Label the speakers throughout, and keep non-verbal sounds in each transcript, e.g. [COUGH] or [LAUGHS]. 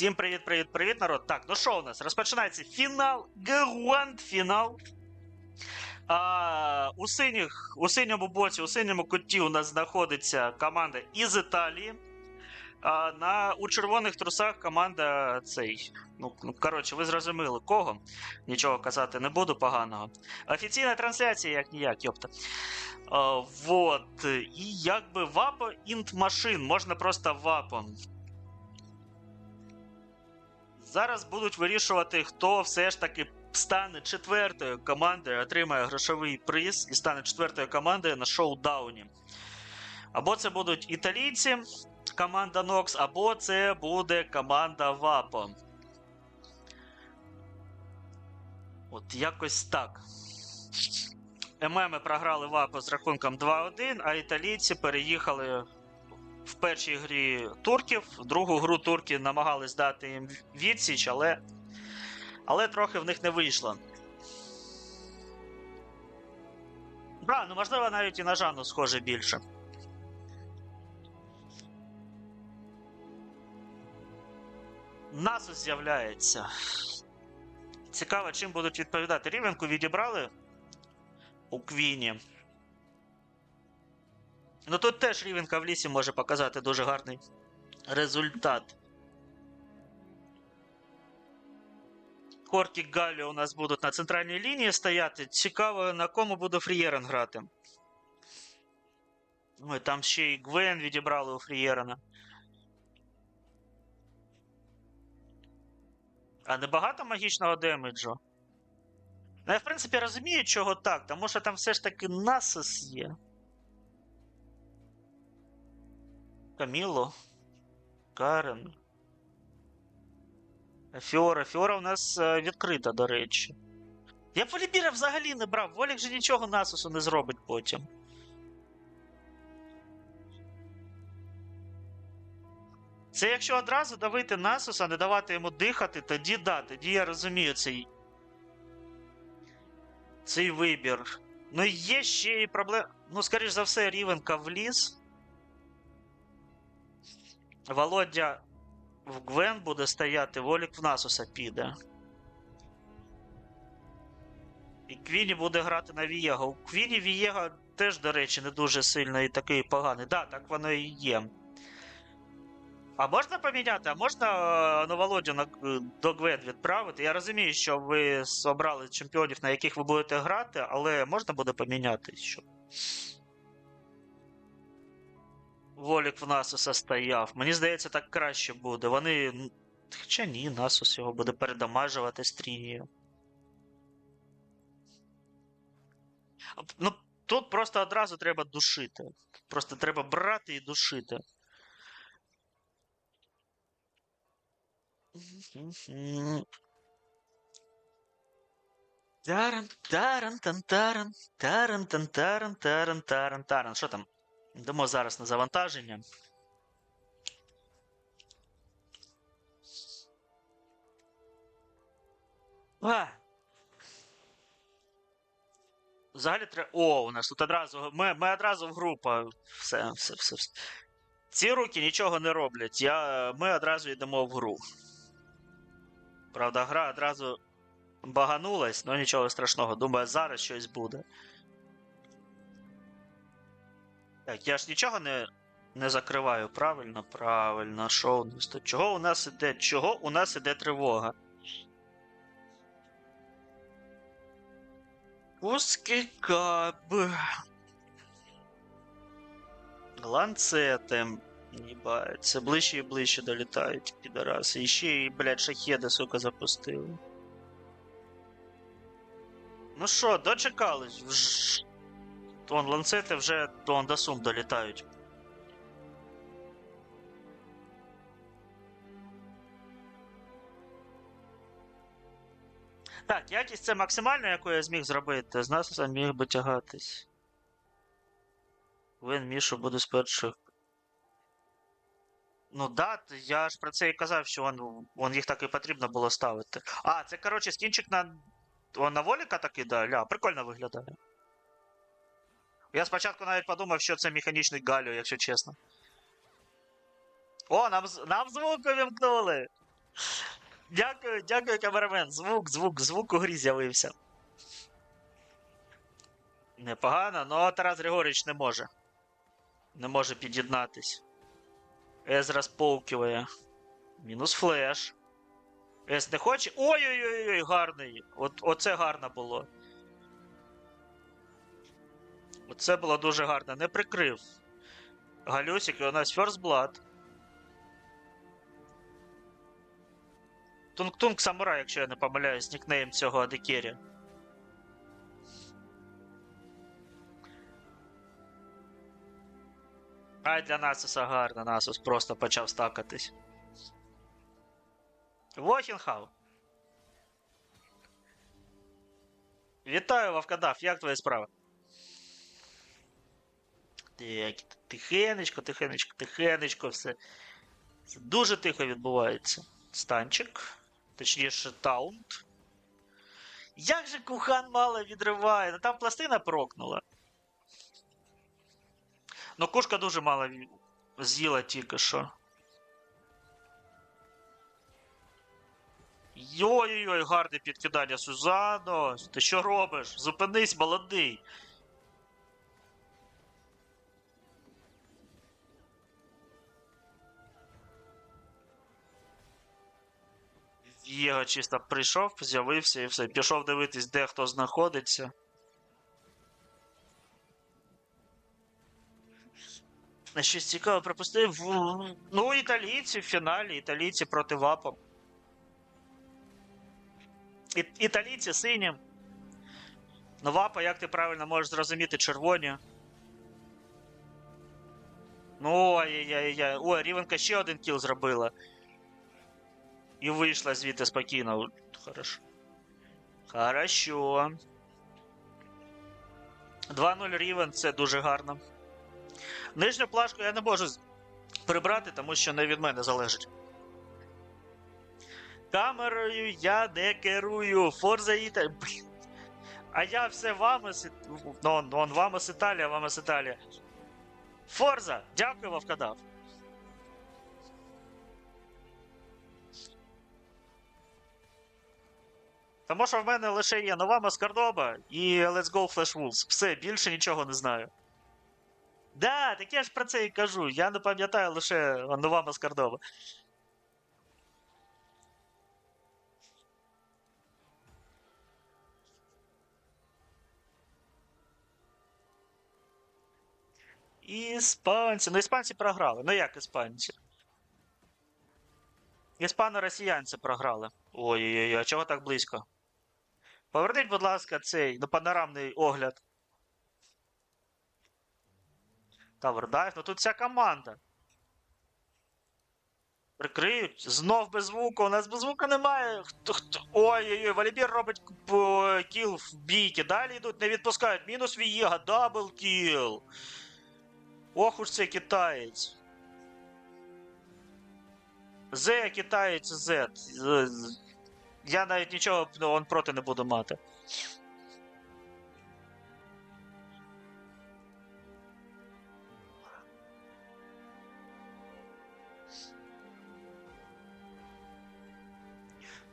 Speaker 1: Всім привіт, привіт, привіт, народ. Так, ну що у нас? Розпочинається фінал, гранд фінал. А, у, синіх, у синьому боці, у синьому куті у нас знаходиться команда із Італії. А на, у червоних трусах команда цей. Ну, ну, коротше, ви зрозуміли кого. Нічого казати не буду поганого. Офіційна трансляція, як ніяк, йопта. А, вот. І якби вапо інт машин, можна просто вапом. Зараз будуть вирішувати, хто все ж таки стане четвертою командою, отримає грошовий приз і стане четвертою командою на шоу-дауні. Або це будуть італійці, команда Nox, або це буде команда Вапо. От якось так. ММи програли Вапо з рахунком 2-1, а італійці переїхали в першій грі турків. В другу гру турки намагались дати їм відсіч, але, але трохи в них не вийшло. Да, ну можливо, навіть і на Жанну схоже більше. Насус з'являється. Цікаво, чим будуть відповідати. Рівенку відібрали у Квіні. Ну тут теж Рівенка в лісі може показати дуже гарний результат. Кортік Галлі у нас будуть на центральній лінії стояти. Цікаво, на кому буде Фрієрен грати. Ой, там ще й Гвен відібрали у Фрієрена. А небагато магічного демеджу? Ну, я в принципі розумію, чого так, тому що там все ж таки насис є. Каміло. Карен. Фіора. Фіора у нас е, відкрита, до речі. Я Волібіра взагалі не брав. Волік же нічого насусу не зробить потім. Це якщо одразу давити насуса, не давати йому дихати, тоді да, тоді я розумію цей. Цей вибір. Ну є ще і проблема. Ну, скоріш за все, рівенка вліз. Володя в Гвен буде стояти, Волік в Насуса піде. І Квіні буде грати на Вієго. У Квіні Вієго теж, до речі, не дуже сильно і такий поганий. Да, так воно і є. А можна поміняти? А можна е, ну, Володю на, е, до Гвен відправити? Я розумію, що ви обрали чемпіонів, на яких ви будете грати, але можна буде поміняти, щоб. Волік в Насуса стояв. Мені здається, так краще буде. Вони. Хоча ні, Насус його буде передамажувати стрінію. Ну, тут просто одразу треба душити. Просто треба брати і душити. Таран, таран, тан, таран, таран, таран, таран, таран. Що там? Йдемо зараз на завантаження. А! Взагалі треба. О, у нас тут одразу. Ми, ми одразу в група. Все, все, все. Ці руки нічого не роблять. Я, Ми одразу йдемо в гру. Правда, гра одразу баганулась, але нічого страшного. Думаю, зараз щось буде. Так, я ж нічого не, не закриваю, правильно? Правильно, що у нас тут? Чого у нас іде? Чого у нас іде тривога? Узкий каб. Ланцети. Єбать, це ближче і ближче долітають, підараси. І ще й, блядь, шахеди, сука, запустили. Ну що, дочекались? Вон ланцети вже до Андасум долітають. Так, якість це максимальна, яку я зміг зробити. З нас міг би тягатись. Вин Мішу буде з перших. Ну да, я ж про це і казав, що вон, вон їх так і потрібно було ставити. А, це коротше скінчик на. Он на воліка такий, да, ля, прикольно виглядає. Я спочатку навіть подумав, що це механічний Галю, якщо чесно. О, нам, нам звук увімкнули! Дякую, дякую, камерамен. Звук, звук, звук у грі з'явився. Непогано, але Тарас Григорович не може. Не може під'єднатись. Езра сповкиває. Мінус флеш. Ес не хоче. Ой-ой-ой, гарний. От, оце гарно було. Оце було дуже гарно. Не прикрив. Галюсик, і у нас First Blood. Тунг-Тунг Самурай, якщо я не помиляюсь, нікнейм цього Адекері. Ай, для Насуса гарно, Насус просто почав стакатись. Вохінхау. Вітаю, Вавкадав, як твої справи? Так, тихенечко, тихенечко, тихенечко, все. Це дуже тихо відбувається. Станчик. Точніше, таунт. Як же кухан мало відриває? Ну там пластина прокнула. Ну, кушка дуже мало з'їла тільки що. Йой-йой, гарне підкидання, Сузано. Ти що робиш? Зупинись, молодий. Єго чисто прийшов, з'явився і все. Пішов дивитись, де хто знаходиться. На щось цікаве пропустив. Ну, італійці в фіналі, італійці проти ВАПа. І, італійці синім. Ну, ВАПа, як ти правильно можеш зрозуміти, червоні. Ну, ай-яй-яй. Ой, Рівенка ще один кіл зробила. І вийшла звідти спокійно. Хорошо. Хорошо. 2-0 Рівен, це дуже гарно. Нижню плашку я не можу прибрати, тому що не від мене залежить. Камерою я не керую. Форза Іта. А я все Вамос. і- Ну, он, он Вамос Італія, Вамос Італія. Форза! Дякую, Вовкадав. Тому що в мене лише є нова Маскардоба і Let's Go Flash Wolves. Все, більше нічого не знаю. Да, так я ж про це і кажу. Я не пам'ятаю лише нова Маскардоба. Іспанці. Ну, іспанці програли. Ну як іспанці? Іспано-росіянці програли. Ой-ой-ой, а чого так близько? Поверніть, будь ласка, цей ну, панорамний огляд. Тавердайв, ну тут вся команда. Прикриють. Знов без звуку. У нас без звуку немає. Хто. Ой-ой-ой, Валібір робить кіл в бійки. Далі йдуть, не відпускають. Мінус Вієга, дабл кіл. Ох уж це китаєць. Зе китаєць. З- з- Я навіть нічого ну, он проти не буду мати.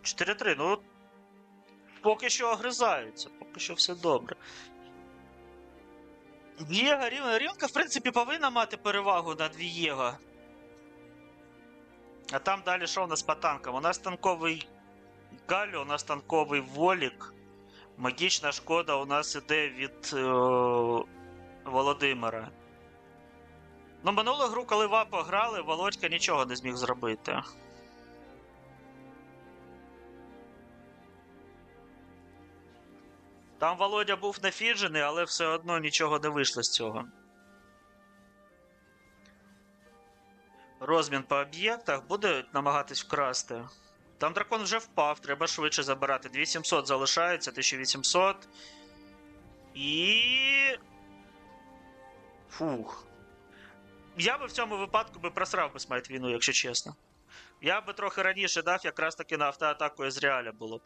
Speaker 1: Чотири-три, ну. Поки що огризаються, поки що все добре. Вієга, Рівнка, в принципі, повинна мати перевагу над Вієга. А там далі що у нас по танкам? У нас танковий Галю, у нас танковий Волік. Магічна шкода у нас іде від е, Володимира. Ну, минулу гру, коли ВАПа грали, Володька нічого не зміг зробити. Там Володя був нафіджений, але все одно нічого не вийшло з цього. Розмін по об'єктах буде намагатись вкрасти. Там дракон вже впав, треба швидше забирати. 2700 залишається, 1800. І. Фух. Я би в цьому випадку би просрав би смайт війну, якщо чесно. Я би трохи раніше дав, якраз таки на автоатаку з реаля було б.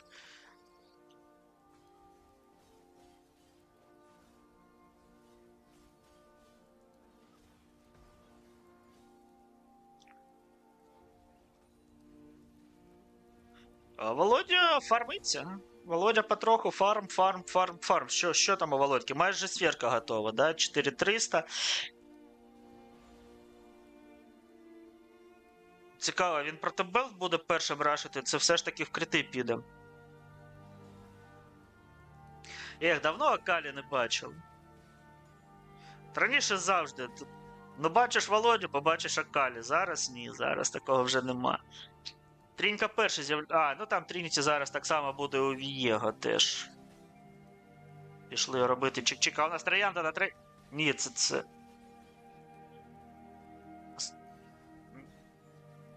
Speaker 1: Володя фармиться. Володя потроху фарм, фарм, фарм, фарм. Що, що там у Володьки? Майже сферка готова, да? 4300. Цікаво, він проти Белт буде першим рашити, це все ж таки в крити піде. Ех, давно Акалі не бачив. Раніше завжди. Ну, бачиш Володю, побачиш Акалі. Зараз ні, зараз такого вже нема. Трінька перший з'яв... А, ну там Трініті зараз так само буде у Вієго теж. Пішли робити чик-чик. А у нас троянда на три. Ні, це це.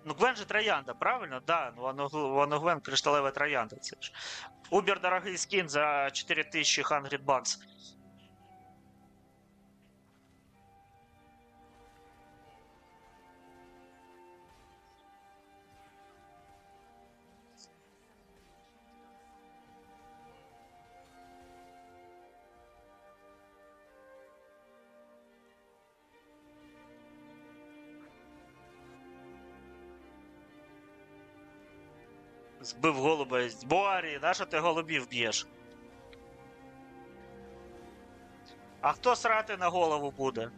Speaker 1: Ну, Гвен же троянда, правильно? Да, ну воно, воно Гвен кришталева троянда. Це ж. Убер дорогий скін за 4000 100 бакс. Збив голуба. Буарі, на що ти голубів б'єш? А хто срати на голову буде?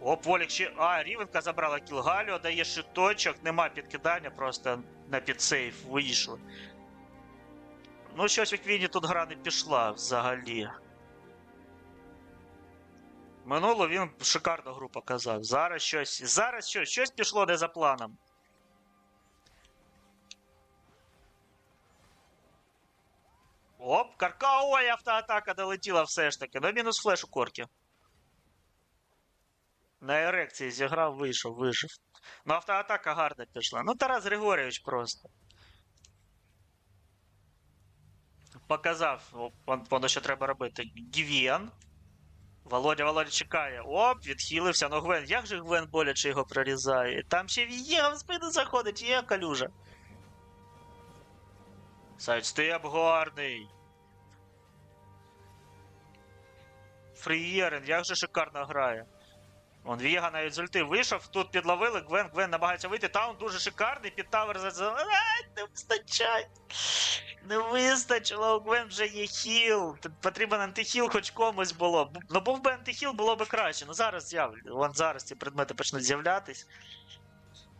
Speaker 1: Оп, Волік ще. А, Рівенка забрала кілгалю, дає шиточок, нема підкидання, просто на підсейф вийшли. Ну, щось в Квіні тут гра не пішла взагалі. Минуло він шикарну гру показав. Зараз щось. Зараз щось, щось пішло не за планом. Оп, карка, автоатака долетіла все ж таки. Ну, мінус флеш у корки. На ерекції зіграв, вийшов, вижив. Ну, автоатака гарно пішла. Ну, Тарас Григорійович просто. Показав, воно що треба робити. Гівен. Володя, Володя чекає. Оп, відхилився. Ну, Гвен, як же Гвен боляче його прорізає? Там ще Вієга в спину заходить, є калюжа. Сайдстеп гарний. Фрієрен, як же шикарно грає. Вон Віга навіть з ульти вийшов, тут підловили, Гвен, Гвен намагається вийти. Таун дуже шикарний, під тавер за. не вистачає. Не вистачило, у Гвен вже є хіл. Потрібен антихіл хоч комусь було. Ну був би антихіл, було б краще. Ну зараз з'явлю. Вон зараз ці предмети почнуть з'являтись.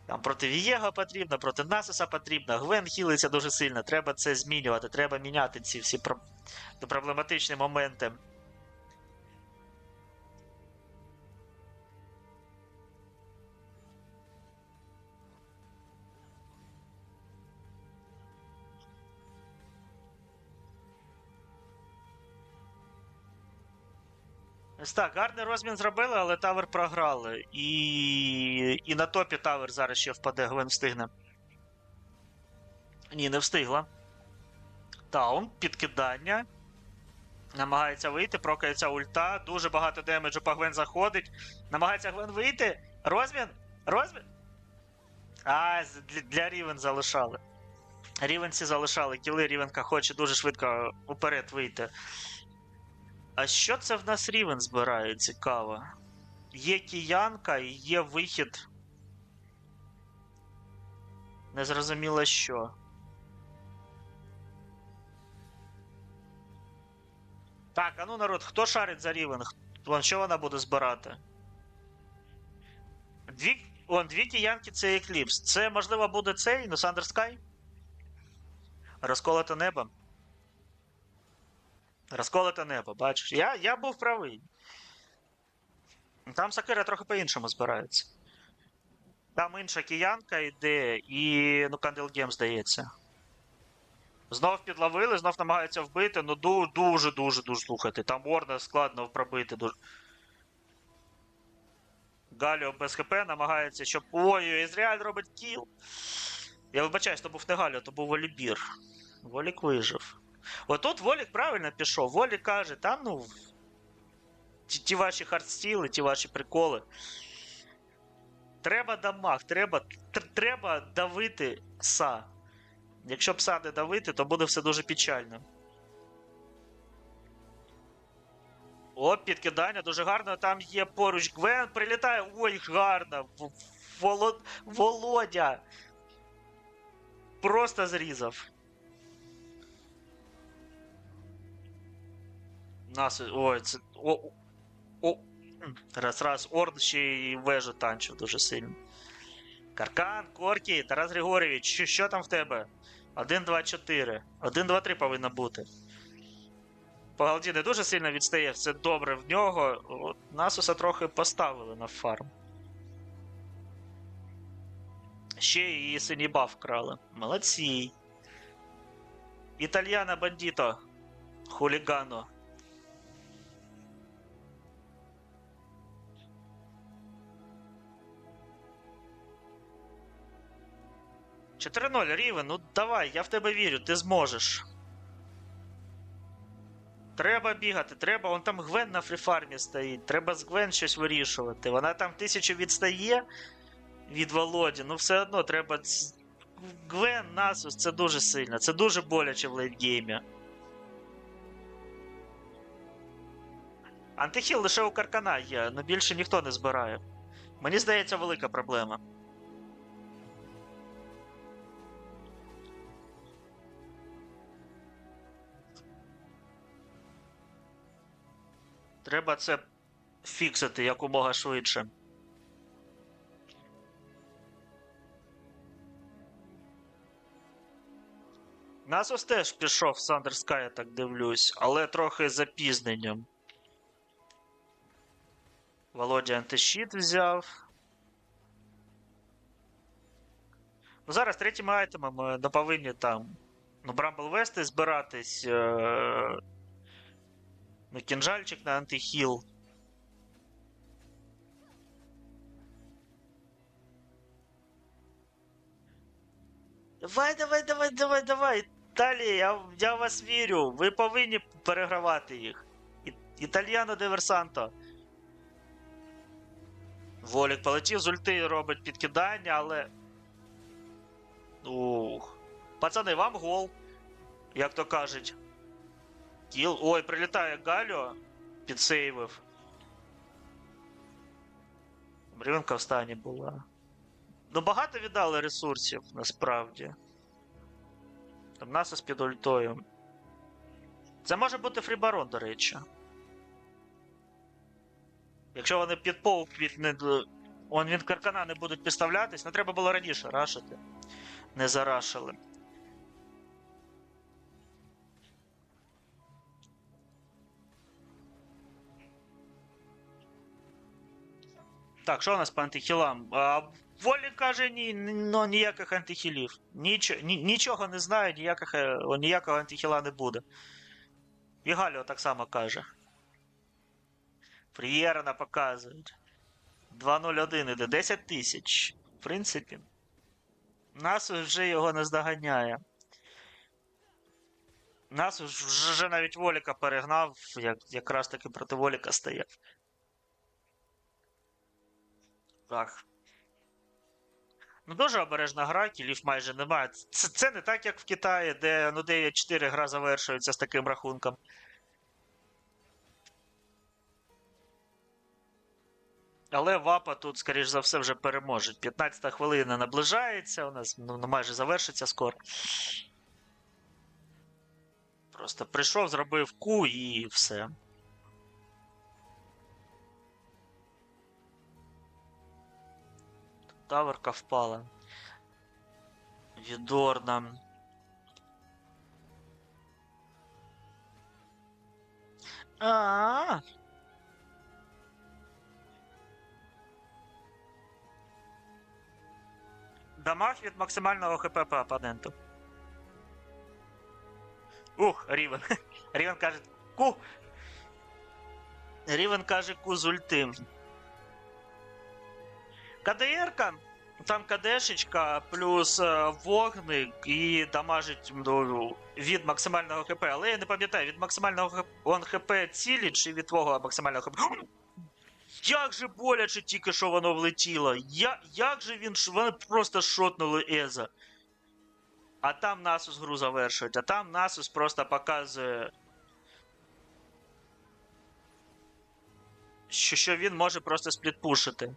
Speaker 1: Там проти Вієга потрібно, проти Насуса потрібно. Гвен хілиться дуже сильно. Треба це змінювати. Треба міняти ці всі про... проблематичні моменти. Ось так, гарний розмін зробили, але тавер програли. І. І на топі тавер зараз ще впаде, Гвен встигне. Ні, не встигла. Таун, підкидання. Намагається вийти, прокається ульта. Дуже багато демеджу по Гвен заходить. Намагається Гвен вийти. Розмін! Розмін! А, для, Рівен залишали. Рівенці залишали. Кіли Рівенка хоче дуже швидко уперед вийти. А що це в нас Рівен збирає? Цікаво. Є киянка і є вихід. Незрозуміло що. Так, а ну народ, хто шарить за Рівен? Х- Вон, що вона буде збирати? Дві. Вон, дві киянки це Екліпс. Це, можливо, буде цей, ну Сандер Скай? Розколоте небо. Розколоте небо, бачиш. Я, я був правий. Там Сакира трохи по-іншому збирається. Там інша киянка йде, і ну Кандел Гем, здається. Знов підловили, знов намагаються вбити, ну дуже, дуже, слухайте. Там Орна складно пробити. Дуже... Галіо без ХП намагається, щоб. Ой, Ізраїль робить кіл. Я вибачаюсь, то був не Галіо, то був Волібір. Волік вижив. Отут Волік правильно пішов. Волік каже, та ну. Ті, ті ваші хардстіли, ті ваші приколи. Треба дамаг, треба, треба давити пса. Якщо пса не давити, то буде все дуже печально. О, підкидання дуже гарно. Там є поруч Гвен, прилітає. Ой, гарно. Володя. просто зрізав. Нас. Ой, це. О, о, раз, раз, Орд ще й вежу танчив дуже сильно. Каркан, Коркі, Тарас Григорійович, що, що там в тебе? 1, 2, 4. 1, 2, 3 повинно бути. Пагалді не дуже сильно відстає, все добре в нього. От, Насуса трохи поставили на фарм. Ще і синій баф вкрали. Молодці. Італьяна бандіто. Хулігано. Чотири 0 Рівен, ну давай, я в тебе вірю, ти зможеш. Треба бігати, треба. Он там Гвен на фріфармі стоїть. Треба з Гвен щось вирішувати. Вона там тисячу відстає від Володі, ну все одно треба. Гвен Насус це дуже сильно, це дуже боляче в лейтгеймі. Антихіл лише у Каркана є, але більше ніхто не збирає. Мені здається, велика проблема. Треба це фіксити якомога швидше. Насос теж пішов в Сандерскай, я так дивлюсь, але трохи з запізненням. Володя антищит взяв. Ну, зараз третіми айтемами не повинні там. Ну, Брамбл Вести збиратись. Е- на кінжальчик на антихіл. Давай, давай, давай, давай, давай. Далі, я, я в вас вірю. Ви повинні перегравати їх. І, Італьяно диверсанто. Волік полетів з ульти робить підкидання, але. Ух. Пацани, вам гол. Як то кажуть. Кіл. Ой, прилітає Галіо. Підсейвив. Брівенка в стані була. Ну, багато віддали ресурсів, насправді. Там Насос під ультою. Це може бути фрібарон, до речі. Якщо вони під пол під не. Он каркана не будуть підставлятись, не треба було раніше рашити. Не зарашили. Так, що у нас по антихілам? А, Волі каже, ні, ну, ніяких антихілів. Ніч, ні, нічого не знаю, ніяких, е, ніякого антихіла не буде. І Галіо так само каже. Фрієрна показують. 2.01 іде 10 тисяч. В принципі. Нас вже його не здоганяє. Нас вже навіть Воліка перегнав, як, якраз таки проти Воліка стояв. Так. Ну, дуже обережна гра, кілів майже немає. Це, це не так, як в Китаї, де ну 9-4 гра завершується з таким рахунком. Але Вапа тут, скоріш за все, вже переможе. 15 хвилина наближається, у нас ну, ну, майже завершиться скоро. Просто прийшов, зробив ку і все. Таверка впала. Відорна. А. Дамаг від максимального ХП по опоненту. Ух, Рівен. [LAUGHS] Рівен каже ку. Рівен каже ку з ультим. КДРка, там КДшечка плюс е, вогник і дамажить ну, від максимального ХП. Але я не пам'ятаю, від максимального ХП цілі чи від твого максимального ХП. [GASPS] Як же боляче тільки що воно влетіло. Я, як же він вони просто шотнули Еза. А там Насус гру завершують, а там Насус просто показує. Що, що він може просто сплітпушити.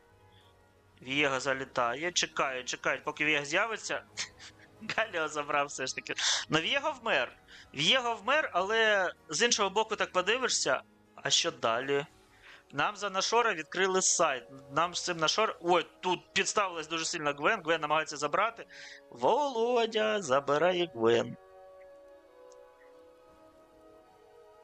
Speaker 1: Вієга залітає, чекає, чекає, поки Вієг з'явиться. [LAUGHS] Галіо забрав все ж таки. Ну, В'єго вмер. В'єго вмер, але з іншого боку, так подивишся. А що далі? Нам за Нашора відкрили сайт. Нам з цим Нашор. Ой, тут підставилась дуже сильно Гвен. Гвен намагається забрати. Володя забирає Гвен.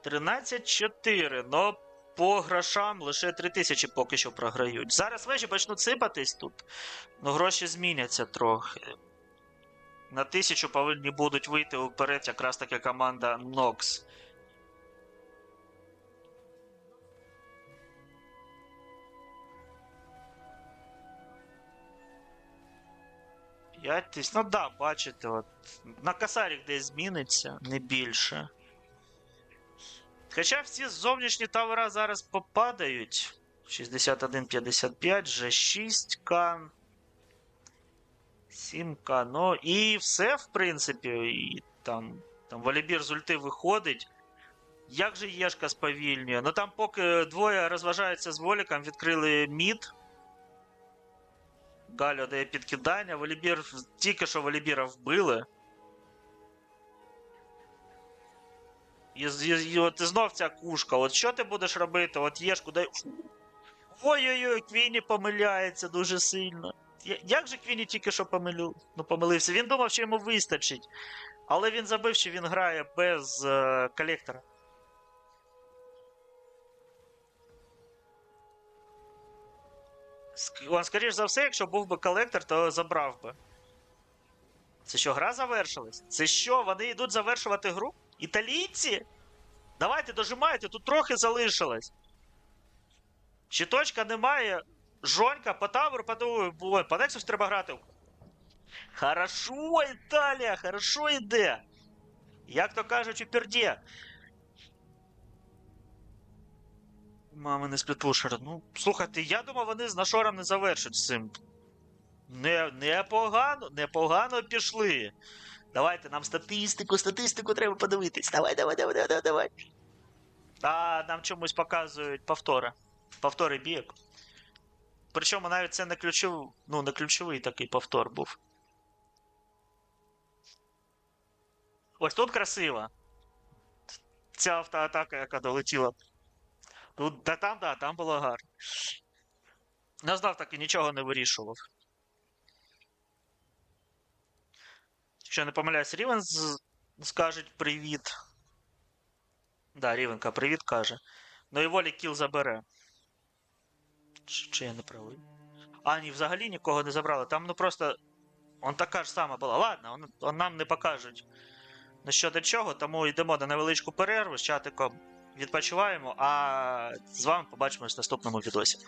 Speaker 1: 13-4. Но по грошам лише 3000 поки що програють. Зараз вежі почнуть сипатись тут. Ну, гроші зміняться трохи. На тисячу повинні будуть вийти вперед якраз таки команда Nox. П'ять тисяч. Ну да, бачите, от. На касарік десь зміниться, не більше. Хоча всі зовнішні тавера зараз попадають. 61-55, G6К. 7К. Ну і все, в принципі. І там, там Валібір з ульти виходить. Як же Єшка сповільнює? Ну там, поки двоє розважаються з Воліком, відкрили мід. Галю дає підкидання. Валібір тільки що Валібіра вбили. І, і, і і знов ця кушка. От що ти будеш робити? От Єшку дай. Ой-ой-ой, Квіні помиляється дуже сильно. Як же Квіні тільки що помилю... ну, помилився? Він думав, що йому вистачить. Але він забив, що він грає без е, колектора. Ск- Он, скоріш за все, якщо був би колектор, то забрав би. Це що, гра завершилась? Це що, вони йдуть завершувати гру? Італійці? Давайте дожимайте, тут трохи залишилось. Щиточка немає. Жонька, по таверу, по Ой, по Nexus треба грати. Хорошо, Італія, хорошо йде. Як то кажуть, у перді. Мами не сплітпушер. Ну, слухайте, я думав, вони з нашором не завершать з цим. Не, непогано, непогано пішли. Давайте нам статистику, статистику треба подивитись. Давай, давай, давай, давай, давай. А нам чомусь показують повтори. Повтори бійок. Причому навіть це не ключовий, ну, не ключовий такий повтор був. Ось тут красиво. Ця автоатака, яка долетіла. Тут, та там, да, там було гарно. Знав таки нічого не вирішував. Якщо я не помиляюсь, Рівен скажуть привіт. Да, Рівенка привіт каже. Ну і волі кіл забере. Чи, чи я не правий? А, ні, взагалі нікого не забрали. Там ну просто. Он така ж сама була. Ладно, он, он нам не покажуть. Ну що до чого, тому йдемо на невеличку перерву з чатиком відпочиваємо, а з вами побачимось в наступному відосі.